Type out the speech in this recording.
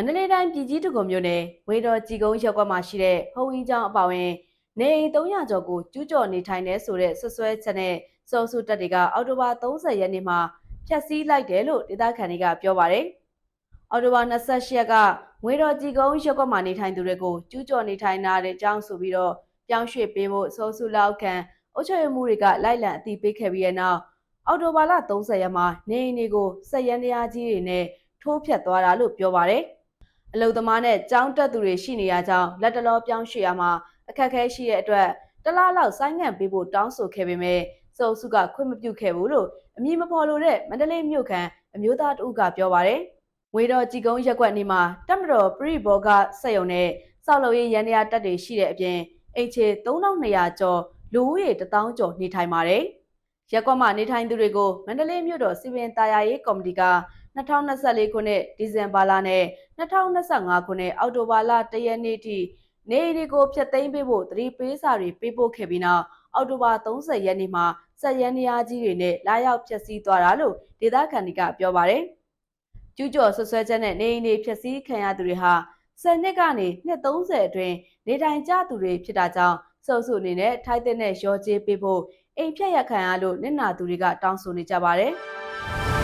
မန္တလေးတိုင်းပြည်ကြီးတံခွန်မြို့နယ်ဝေတော်ကြည်ကုန်းရပ်ကွက်မှာရှိတဲ့ဖုံကြီးကျောင်းအပါအဝင်နေအိမ်300ကျော်ကိုကျူးကျော်နေထိုင်နေဆိုတဲ့ဆွဆွဲချက်နဲ့စောစုတက်တွေကအော်တိုဘာ30ရက်နေ့မှာဖျက်ဆီးလိုက်တယ်လို့ဒေသခံတွေကပြောပါတယ်။အော်တိုဘာ28ရက်ကဝေတော်ကြည်ကုန်းရပ်ကွက်မှာနေထိုင်သူတွေကိုကျူးကျော်နေထိုင်တာတဲ့အကြောင်းဆိုပြီးတော့ပြောင်းရွှေ့ပေးဖို့စောစုလောက်ခံအုပ်ချုပ်ရေးမှုတွေကလိုက်လံအသိပေးခဲ့ပြီးတဲ့နောက်အော်တိုဘာလ30ရက်မှာနေအိမ်တွေကိုစက်ရန်တရားကြီးတွေနဲ့ထိုးဖျက်သွားတာလို့ပြောပါတယ်။ အလုံသမားနဲ့ကြောင်းတက်သူတွေရှိနေရကြောင်းလက်တလောပြောင်းရွှေ့ရမှာအခက်အခဲရှိတဲ့အတွက်တစ်လားလောက်ဆိုင်းငံ့ပေးဖို့တောင်းဆိုခဲ့ပေမဲ့စုံစုကခွင့်မပြုခဲ့ဘူးလို့အမည်မဖော်လိုတဲ့မန္တလေးမြို့ခံအမျိုးသားတဦးကပြောပါတယ်။ငွေတော်ကြည်ကုန်းရက်ကွက်နေမှာတက်မတော်ပရိဘောဂစက်ယုံနဲ့စောက်လုံရေးရန်တရားတက်တွေရှိတဲ့အပြင်အိမ်ချေ3200ကျော်လူဦးရေ1000ကျော်နေထိုင်ပါတယ်။ရက်ကွက်မှာနေထိုင်သူတွေကိုမန္တလေးမြို့တော်စီပင်တာယာရေးကော်မတီက 2024ခုနှစ်ဒီဇင်ဘာလနဲ့2025ခုနှစ်အောက်တိုဘာလ1ရက်နေ့ထိနေအိမ်တွေကိုဖျက်သိမ်းပေးဖို့သတိပေးစာတွေပေးပို့ခဲ့ပြီးနောက်အောက်တိုဘာ30ရက်နေ့မှာစက်ရန်ရားကြီးတွေနဲ့လာရောက်ဖျက်ဆီးသွားတာလို့ဒေသခံတွေကပြောပါတယ်။ကျူးကျော်ဆွဆွဲချက်နဲ့နေအိမ်တွေဖျက်ဆီးခံရသူတွေဟာ10နှစ်ကနေနှစ်30အတွင်းနေထိုင်ကြသူတွေဖြစ်တာကြောင့်စုပ်စုအနေနဲ့ထိုက်တဲ့နဲ့ရောကျေးပေးဖို့အိမ်ဖြတ်ရခံရလို့နစ်နာသူတွေကတောင်းဆိုနေကြပါတယ်။